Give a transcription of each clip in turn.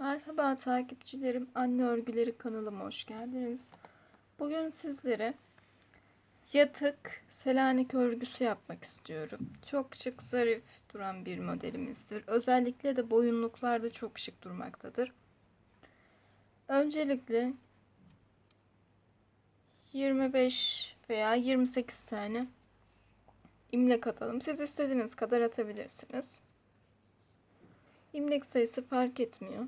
Merhaba takipçilerim. Anne Örgüleri kanalıma hoş geldiniz. Bugün sizlere yatık Selanik örgüsü yapmak istiyorum. Çok şık, zarif duran bir modelimizdir. Özellikle de boyunluklarda çok şık durmaktadır. Öncelikle 25 veya 28 tane imlek atalım. Siz istediğiniz kadar atabilirsiniz. İmlek sayısı fark etmiyor.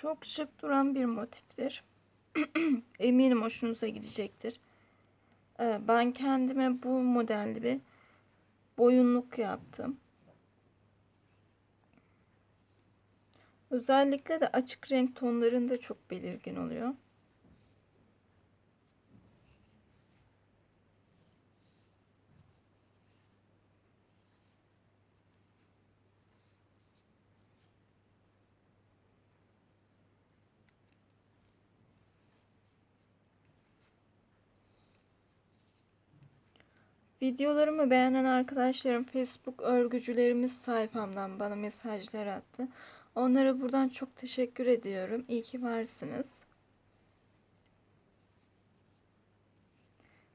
Çok şık duran bir motiftir. Eminim hoşunuza gidecektir. Ee, Ben kendime bu modelde bir boyunluk yaptım. Özellikle de açık renk tonlarında çok belirgin oluyor. Videolarımı beğenen arkadaşlarım Facebook örgücülerimiz sayfamdan bana mesajlar attı. Onlara buradan çok teşekkür ediyorum. İyi ki varsınız.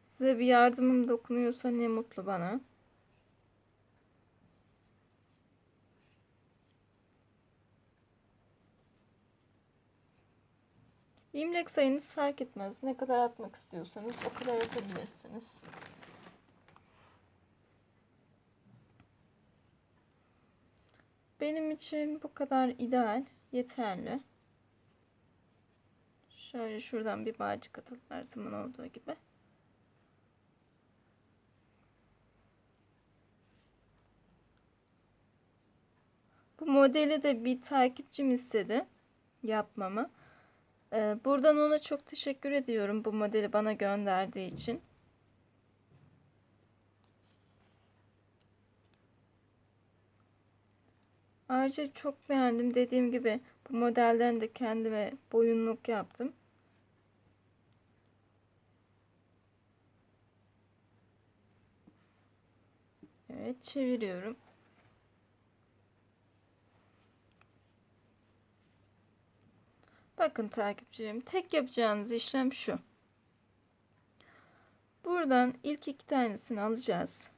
Size bir yardımım dokunuyorsa ne mutlu bana. İmlek sayınız fark etmez. Ne kadar atmak istiyorsanız o kadar atabilirsiniz. Benim için bu kadar ideal, yeterli. Şöyle şuradan bir bağcık atalım her zaman olduğu gibi. Bu modeli de bir takipçim istedi yapmamı. Ee, buradan ona çok teşekkür ediyorum bu modeli bana gönderdiği için. Ayrıca çok beğendim. Dediğim gibi bu modelden de kendime boyunluk yaptım. Evet çeviriyorum. Bakın takipçilerim tek yapacağınız işlem şu. Buradan ilk iki tanesini alacağız.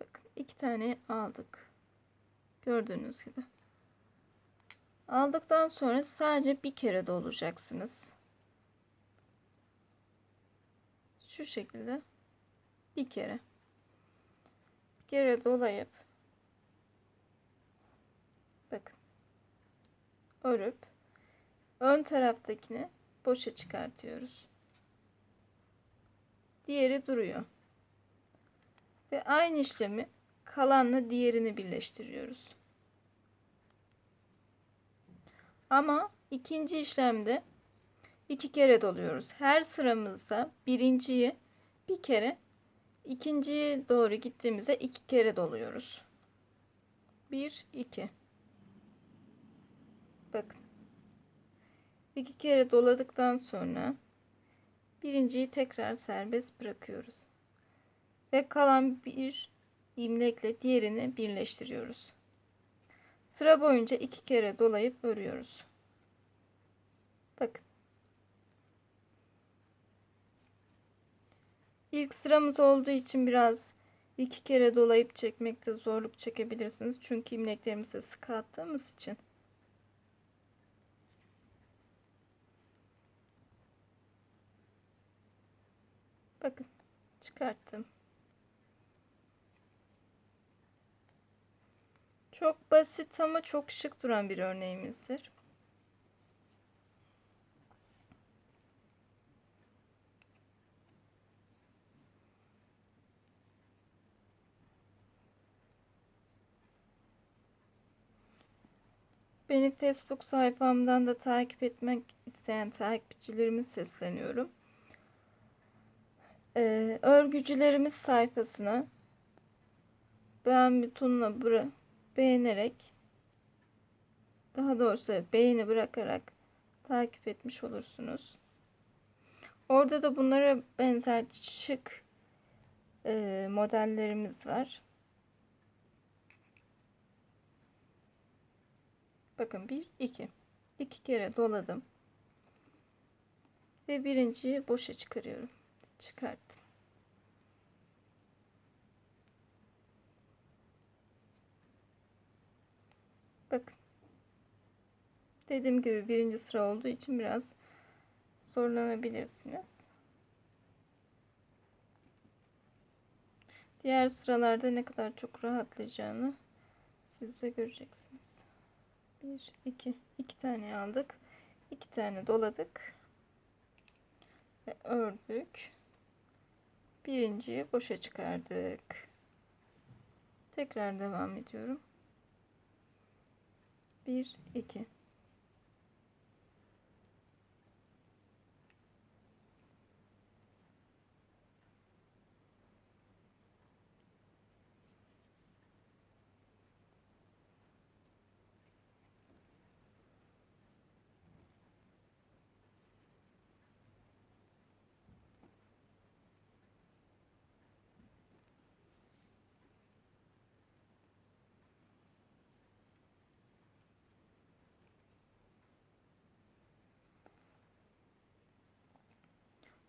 Bakın iki tane aldık. Gördüğünüz gibi. Aldıktan sonra sadece bir kere dolacaksınız. Şu şekilde bir kere. Bir kere dolayıp bakın örüp ön taraftakini boşa çıkartıyoruz. Diğeri duruyor. Ve aynı işlemi kalanla diğerini birleştiriyoruz. Ama ikinci işlemde iki kere doluyoruz. Her sıramızda birinciyi bir kere, ikinciye doğru gittiğimizde iki kere doluyoruz. Bir, iki. Bakın. İki kere doladıktan sonra birinciyi tekrar serbest bırakıyoruz. Ve kalan bir imlekle diğerini birleştiriyoruz. Sıra boyunca iki kere dolayıp örüyoruz. Bakın. İlk sıramız olduğu için biraz iki kere dolayıp çekmekte zorluk çekebilirsiniz. Çünkü imleklerimizi sıkı attığımız için. Bakın çıkarttım. Çok basit ama çok şık duran bir örneğimizdir. Beni Facebook sayfamdan da takip etmek isteyen takipçilerime sesleniyorum. Ee, örgücülerimiz sayfasına beğen butonuna bıra- beğenerek daha doğrusu beğeni bırakarak takip etmiş olursunuz. Orada da bunlara benzer şık e, modellerimiz var. Bakın bir, iki. İki kere doladım. Ve birinciyi boşa çıkarıyorum. Çıkarttım. Bakın. Dediğim gibi birinci sıra olduğu için biraz zorlanabilirsiniz. Diğer sıralarda ne kadar çok rahatlayacağını siz de göreceksiniz. 1, 2, 2 tane aldık. 2 tane doladık. Ve ördük. Birinciyi boşa çıkardık. Tekrar devam ediyorum. 1, 2.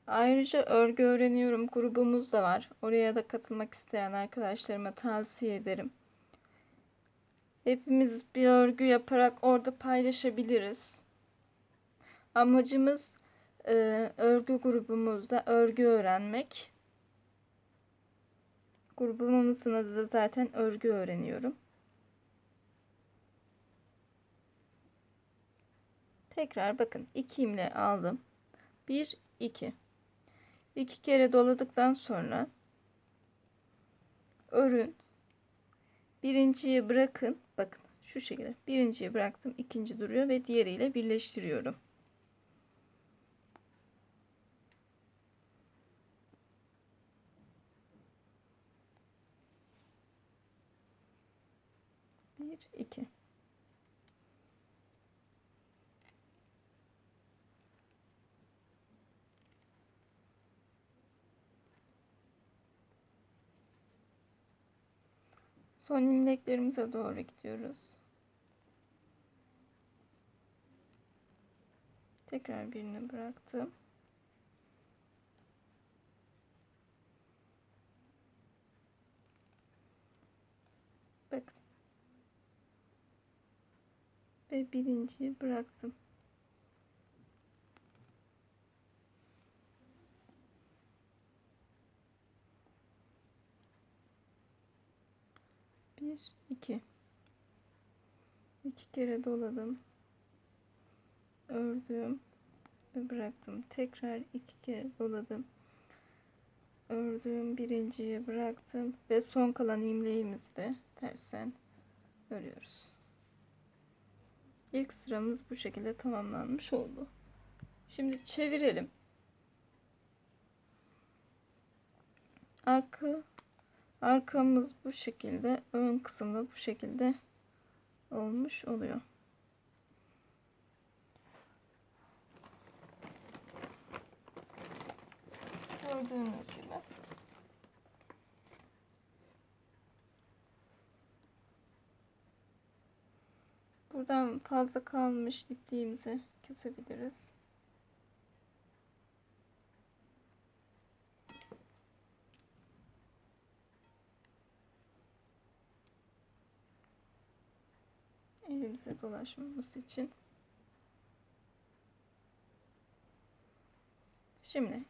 Ayrıca örgü öğreniyorum grubumuz da var. Oraya da katılmak isteyen arkadaşlarıma tavsiye ederim. Hepimiz bir örgü yaparak orada paylaşabiliriz. Amacımız e, örgü grubumuzda örgü öğrenmek. Grubumuzun adı da zaten örgü öğreniyorum. Tekrar bakın iki imle aldım. 1 2 iki kere doladıktan sonra örün. Birinciyi bırakın. Bakın şu şekilde. Birinciyi bıraktım ikinci duruyor ve diğeriyle birleştiriyorum. Bir iki Son imleklerimize doğru gidiyoruz. Tekrar birini bıraktım. Bakın. Ve birinciyi bıraktım. Bir iki. İki kere doladım. Ördüm ve bıraktım. Tekrar iki kere doladım. Ördüm birinciyi bıraktım ve son kalan imleğimizi de tersten örüyoruz. İlk sıramız bu şekilde tamamlanmış oldu. Şimdi çevirelim. Arka Arkamız bu şekilde, ön kısımda bu şekilde olmuş oluyor. Gördüğünüz gibi. Buradan fazla kalmış ipliğimizi kesebiliriz. Elimize dolaşmaması için. Şimdi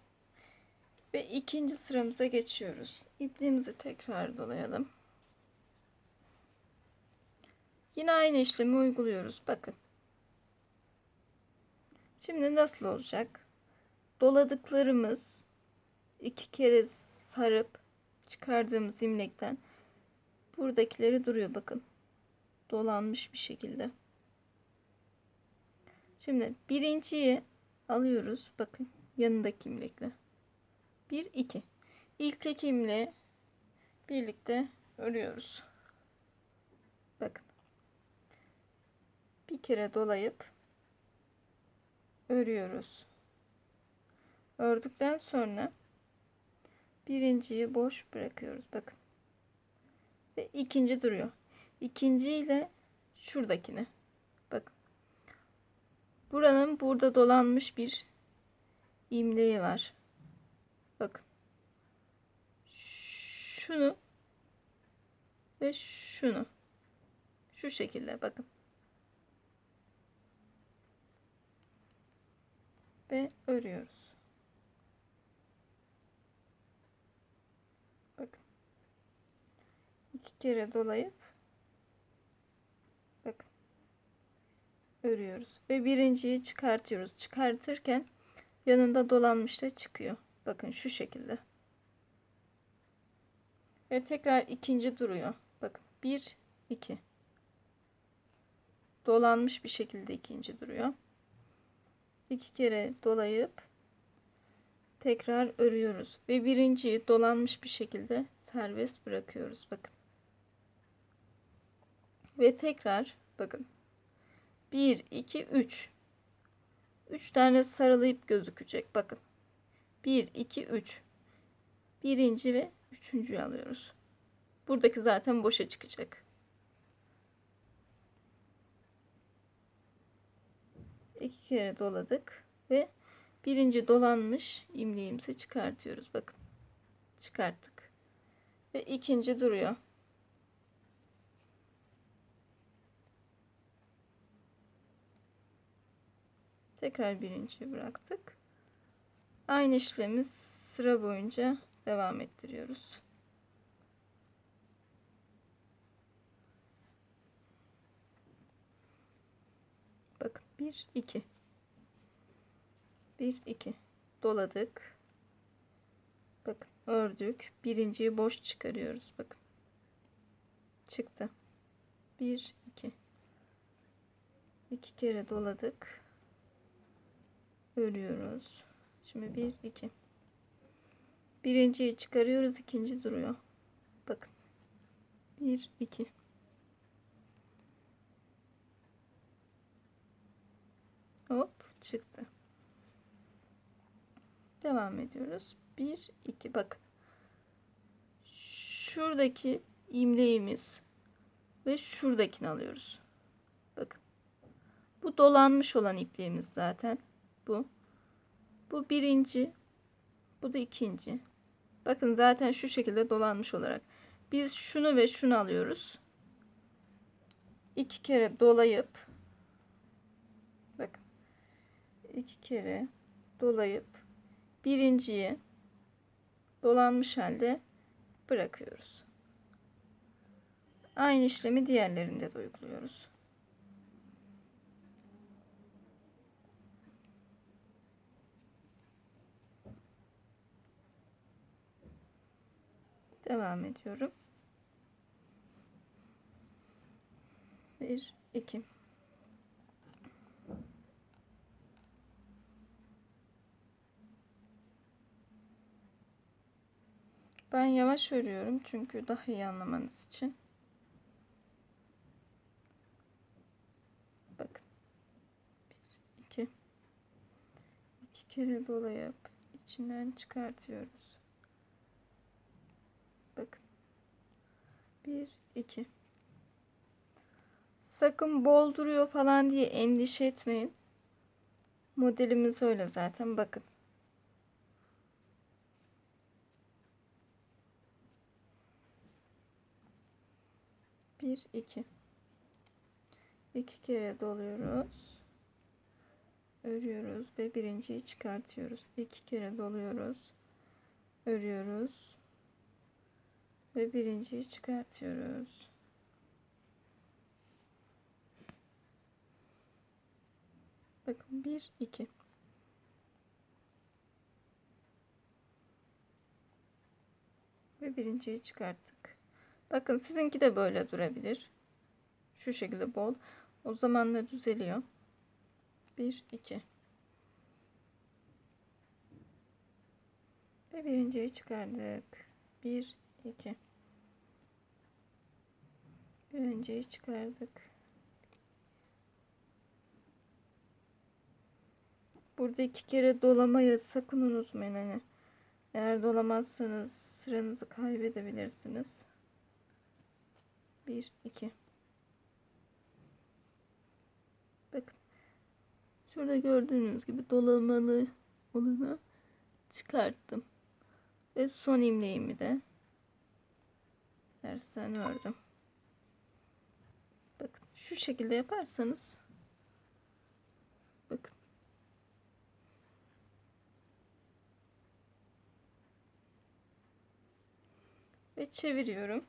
ve ikinci sıramıza geçiyoruz. İpliğimizi tekrar dolayalım. Yine aynı işlemi uyguluyoruz. Bakın. Şimdi nasıl olacak? Doladıklarımız iki kere sarıp çıkardığımız imlekten buradakileri duruyor bakın dolanmış bir şekilde. Şimdi birinciyi alıyoruz. Bakın yanındaki imlekle. 1 2. İlk tek imle birlikte örüyoruz. Bakın. Bir kere dolayıp örüyoruz. Ördükten sonra birinciyi boş bırakıyoruz. Bakın. Ve ikinci duruyor. İkinci ile şuradakini. Bakın. Buranın burada dolanmış bir imleği var. Bakın. Şunu ve şunu. Şu şekilde bakın. Ve örüyoruz. Bakın. iki kere dolayıp bakın örüyoruz ve birinciyi çıkartıyoruz. Çıkartırken yanında dolanmış da çıkıyor. Bakın şu şekilde. Ve tekrar ikinci duruyor. Bakın 1 2 dolanmış bir şekilde ikinci duruyor. İki kere dolayıp tekrar örüyoruz ve birinciyi dolanmış bir şekilde serbest bırakıyoruz. Bakın. Ve tekrar bakın. 1 2 3 3 tane sarılayıp gözükecek. Bakın. 1 2 3 birinci ve üçüncüyü alıyoruz. Buradaki zaten boşa çıkacak. iki kere doladık ve birinci dolanmış imleğimizi çıkartıyoruz. Bakın çıkarttık ve ikinci duruyor. Tekrar birinciyi bıraktık. Aynı işlemi sıra boyunca devam ettiriyoruz. Bakın 1 2 1 2 doladık. Bakın ördük. Birinciyi boş çıkarıyoruz. Bakın. Çıktı. 1 2 2 kere doladık. Örüyoruz. Şimdi 1 2 Birinciyi çıkarıyoruz, ikinci duruyor. Bakın. 1 2 Hop çıktı. Devam ediyoruz. 1 2 bakın. Şuradaki imleğimiz ve şuradakini alıyoruz. Bakın. Bu dolanmış olan ipliğimiz zaten. Bu. Bu birinci. Bu da ikinci. Bakın zaten şu şekilde dolanmış olarak. Biz şunu ve şunu alıyoruz. İki kere dolayıp bakın iki kere dolayıp birinciyi dolanmış halde bırakıyoruz. Aynı işlemi diğerlerinde de uyguluyoruz. Devam ediyorum. 1 2 Ben yavaş örüyorum çünkü daha iyi anlamanız için. Bakın. 1 2 2 kere dolayıp içinden çıkartıyoruz. Bakın. 1 2 Sakın bol duruyor falan diye endişe etmeyin. Modelimiz öyle zaten. Bakın. Bir, iki. İki kere doluyoruz. Örüyoruz ve birinciyi çıkartıyoruz. İki kere doluyoruz. Örüyoruz ve birinciyi çıkartıyoruz. Bakın 1 2 ve birinciyi çıkarttık. Bakın sizinki de böyle durabilir. Şu şekilde bol. O zaman da düzeliyor. 1 2 ve birinciyi çıkardık. 1 2 Önceyi çıkardık. Burada iki kere dolamayı sakın unutmayın hani. Eğer dolamazsanız sıranızı kaybedebilirsiniz. 1 2 Bakın. Şurada gördüğünüz gibi dolamalı olanı çıkarttım. Ve son imleğimi de dersten ördüm. Şu şekilde yaparsanız bakın ve çeviriyorum.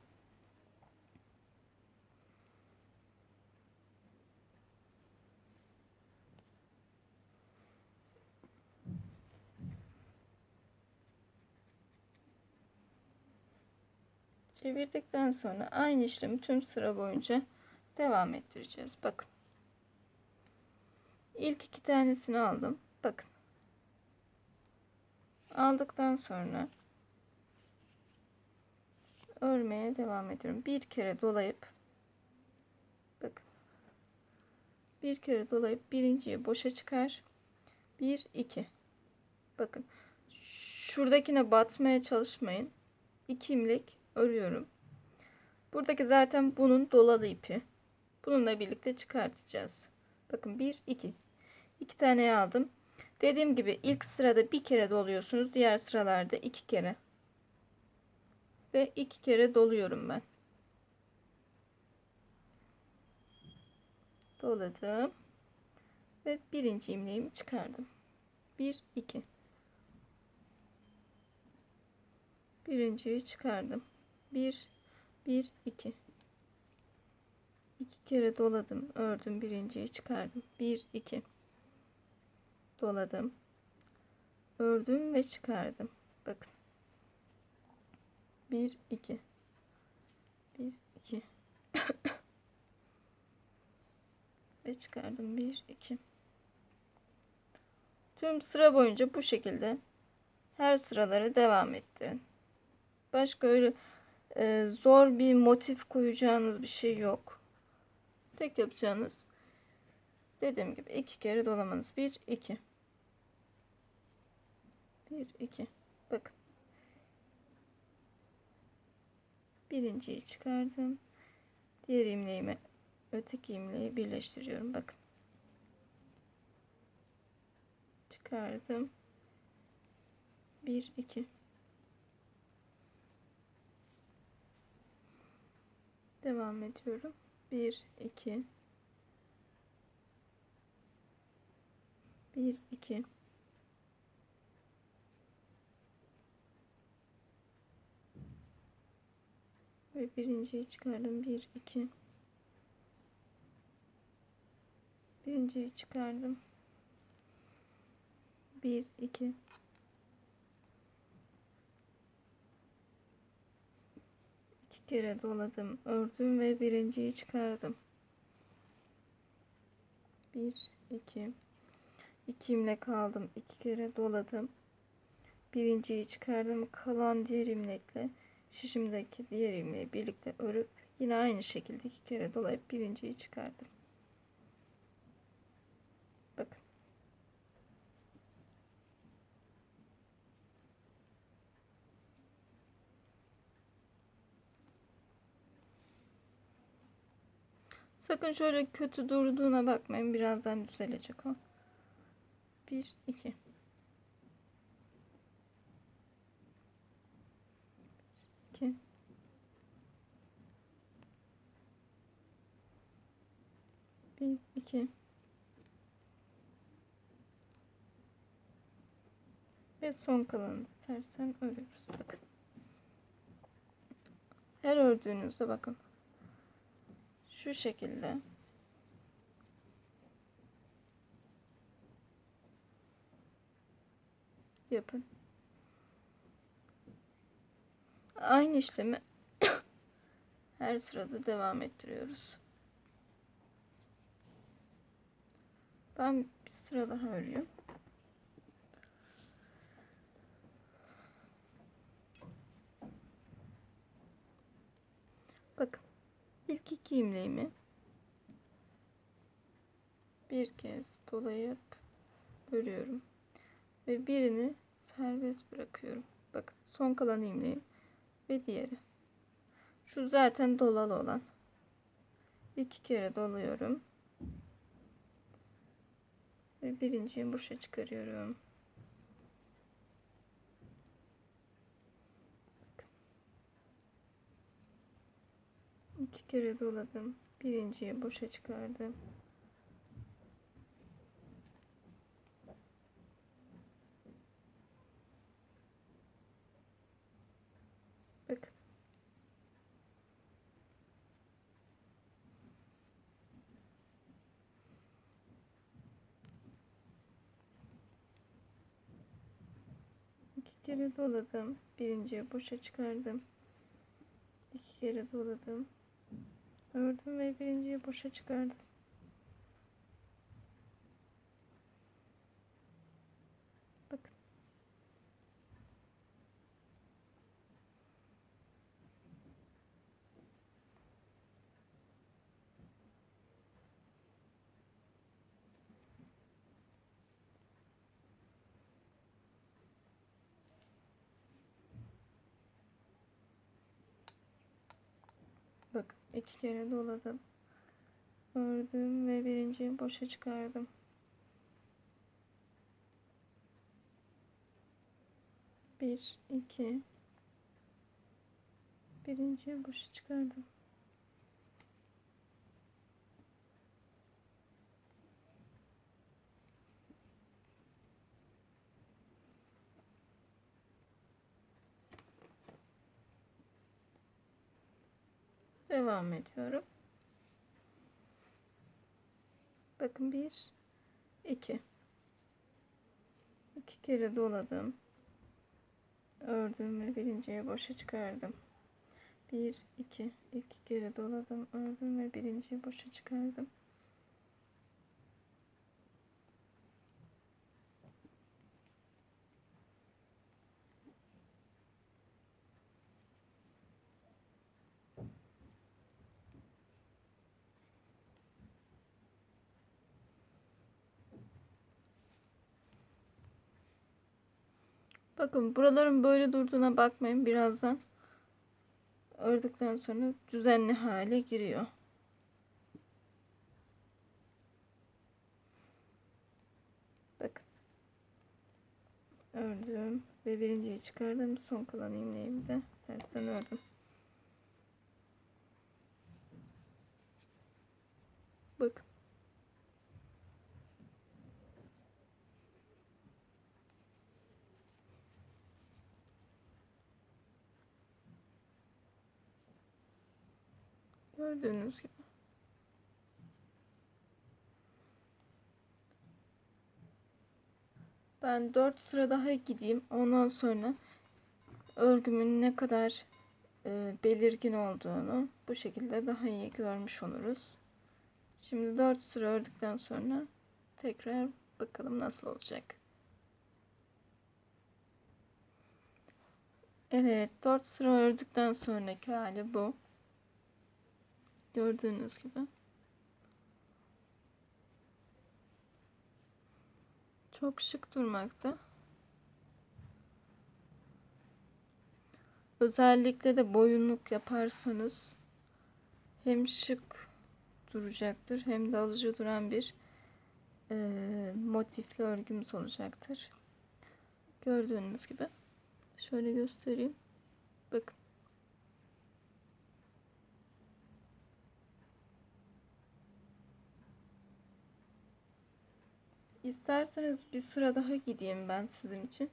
Çevirdikten sonra aynı işlemi tüm sıra boyunca devam ettireceğiz. Bakın. İlk iki tanesini aldım. Bakın. Aldıktan sonra örmeye devam ediyorum. Bir kere dolayıp bakın. Bir kere dolayıp birinciyi boşa çıkar. Bir, iki. Bakın. Şuradakine batmaya çalışmayın. İki imlek örüyorum. Buradaki zaten bunun dolalı ipi. Bununla birlikte çıkartacağız. Bakın 1 2. 2 tane aldım. Dediğim gibi ilk sırada bir kere doluyorsunuz. Diğer sıralarda iki kere. Ve iki kere doluyorum ben. Doladım. Ve birinci imleğimi çıkardım. 1 2. Birinciyi çıkardım. 1 1 2 2 kere doladım ördüm birinciyi çıkardım. 1 2 doladım ördüm ve çıkardım. Bakın. 1 2 1 2 ve çıkardım. 1 2 tüm sıra boyunca bu şekilde her sıraları devam ettirin. Başka öyle e, zor bir motif koyacağınız bir şey yok. Tek yapacağınız dediğim gibi iki kere dolamanız. Bir, iki. Bir, iki. Bakın. Birinciyi çıkardım. Diğer imleğimi öteki imleği birleştiriyorum. Bakın. Çıkardım. Bir, iki. Devam ediyorum. 1 2 1 2 ve birinciyi çıkardım. 1 2 birinciyi çıkardım. 1 2 kere doladım ördüm ve birinciyi çıkardım. 1 2 2 imlek aldım 2 kere doladım. Birinciyi çıkardım kalan diğer imlekle şişimdeki diğer imleği birlikte örüp yine aynı şekilde iki kere dolayıp birinciyi çıkardım Sakın şöyle kötü durduğuna bakmayın. Birazdan düzelecek o. 1 2 2 1 2 ve son kalanı tersen örüyoruz. Bakın. Her ördüğünüzde bakın şu şekilde. Yapın. Aynı işlemi her sırada devam ettiriyoruz. Ben bir sıra daha örüyorum. Bakın ilk iki imleğimi bir kez dolayıp örüyorum. Ve birini serbest bırakıyorum. Bakın son kalan imleğim ve diğeri. Şu zaten dolalı olan. iki kere doluyorum. Ve birinciyi boşa çıkarıyorum. İki kere doladım. Birinciyi boşa çıkardım. Bakın. İki kere doladım. Birinciyi boşa çıkardım. İki kere doladım. Ördüm ve birinciyi boşa çıkardım. Bakın. Bakın iki kere doladım. Ördüm ve birinciyi boşa çıkardım. Bir, iki. Birinciyi boşa çıkardım. Devam ediyorum. Bakın bir, iki. İki kere doladım. Ördüm ve birinciyi boşa çıkardım. Bir, iki. iki kere doladım. Ördüm ve birinciyi boşa çıkardım. Bakın buraların böyle durduğuna bakmayın birazdan. Ördükten sonra düzenli hale giriyor. Bakın. Ördüm ve birinciyi çıkardım. Son kalan ilmeğimi de tersten ördüm. Bakın. Gördüğünüz gibi. Ben 4 sıra daha gideyim. Ondan sonra örgümün ne kadar e, belirgin olduğunu bu şekilde daha iyi görmüş oluruz. Şimdi 4 sıra ördükten sonra tekrar bakalım nasıl olacak. Evet 4 sıra ördükten sonraki hali bu. Gördüğünüz gibi. Çok şık durmakta. Özellikle de boyunluk yaparsanız hem şık duracaktır hem de alıcı duran bir e, motifli örgümüz olacaktır. Gördüğünüz gibi. Şöyle göstereyim. Bakın. İsterseniz bir sıra daha gideyim ben sizin için.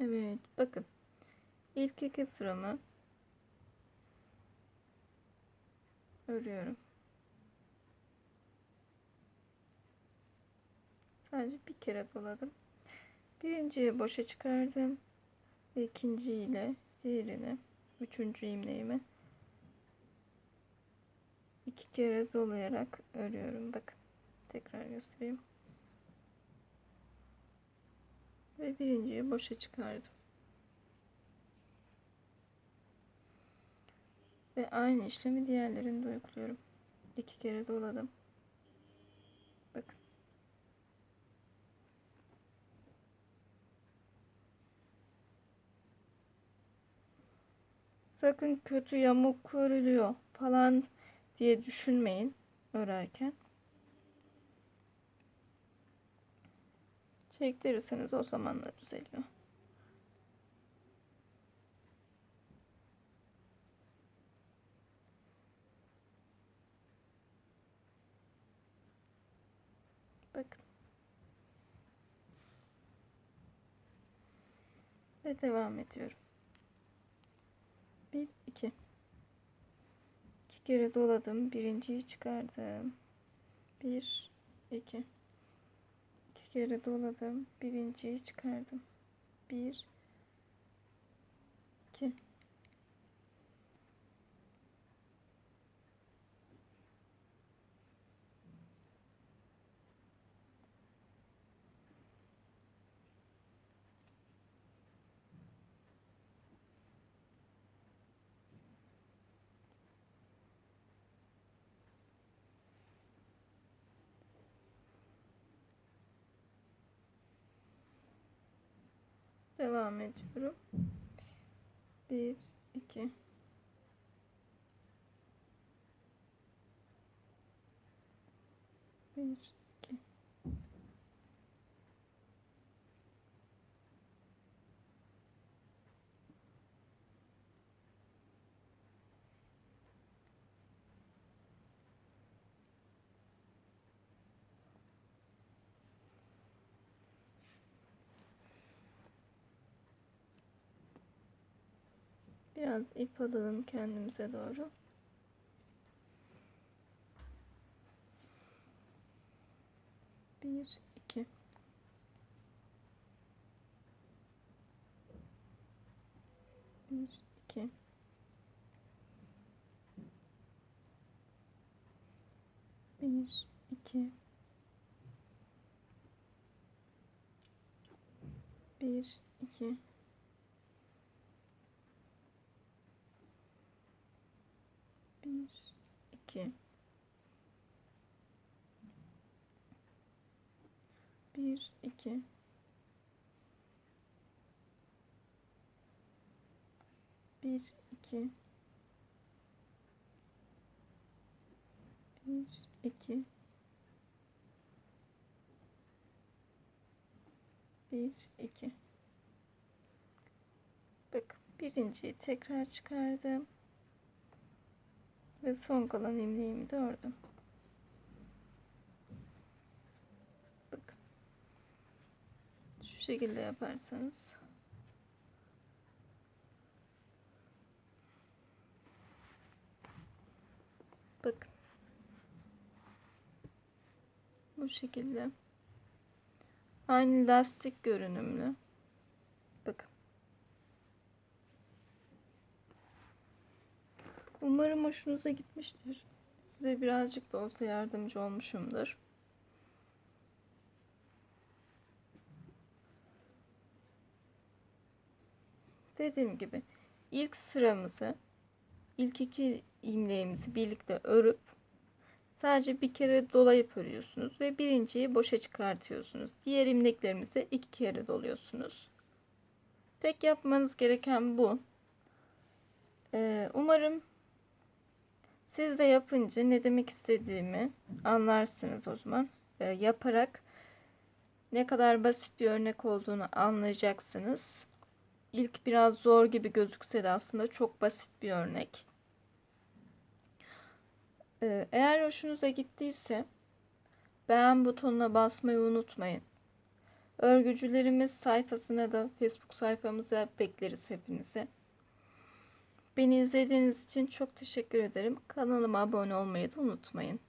Evet, bakın. İlk iki sıramı örüyorum. Sadece bir kere doladım. Birinciyi boşa çıkardım. Ve ikinci ile diğerini, üçüncü imleğimi iki kere dolayarak örüyorum. Bakın tekrar göstereyim. Ve birinciyi boşa çıkardım. Ve aynı işlemi diğerlerinde uyguluyorum. İki kere doladım. Bakın. Sakın kötü yamuk örülüyor falan diye düşünmeyin örerken. Çektirirseniz o zamanla düzeliyor. Bakın. Ve devam ediyorum. 1 2 2 kere doladım. Birinciyi çıkardım. 1 2 2 kere doladım. Birinciyi çıkardım. 1 2 Devam ediyorum. 1 2 1 2 Biraz ip alalım kendimize doğru. Bir, iki. Bir, iki. Bir, iki. Bir, iki. Bir, iki. Bir, iki. Bir, iki. Bir, iki. Bir, iki. Bak birinciyi tekrar çıkardım. Ve son kalan ilmeğimi de ördüm. Bakın. Şu şekilde yaparsanız. Bakın. Bu şekilde. Aynı lastik görünümlü. Bakın. Umarım hoşunuza gitmiştir. Size birazcık da olsa yardımcı olmuşumdur. Dediğim gibi ilk sıramızı ilk iki ilmeğimizi birlikte örüp sadece bir kere dolayıp örüyorsunuz ve birinciyi boşa çıkartıyorsunuz. Diğer ilmeklerimizi iki kere doluyorsunuz. Tek yapmanız gereken bu. Ee, umarım siz de yapınca ne demek istediğimi anlarsınız o zaman. E, yaparak ne kadar basit bir örnek olduğunu anlayacaksınız. İlk biraz zor gibi gözükse de aslında çok basit bir örnek. E, eğer hoşunuza gittiyse beğen butonuna basmayı unutmayın. Örgücülerimiz sayfasına da Facebook sayfamıza bekleriz hepinizi. Beni izlediğiniz için çok teşekkür ederim. Kanalıma abone olmayı da unutmayın.